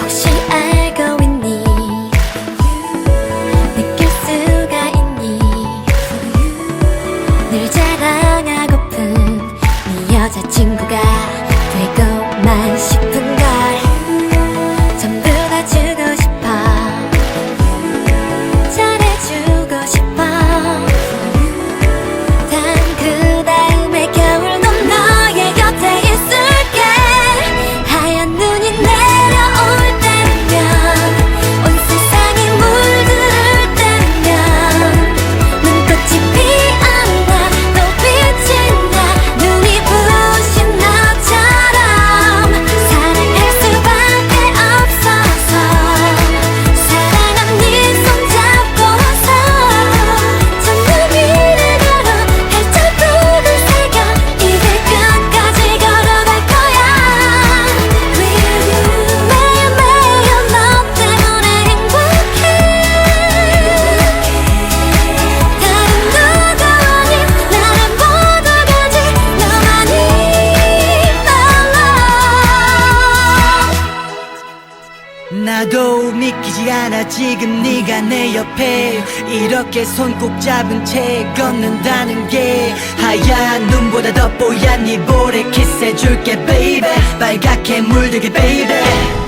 혹시 알고 있니? 느낄 수가 있니? 늘 자랑하고픈 네 여자친구가 나도 믿기지 않아. 지금 네가 내 옆에. 이렇게 손 꼭 잡은 채 걷는다는 게 하얀 눈보다 더 뽀얀 네 볼에 키스해줄게 baby. 빨갛게 물들게 baby.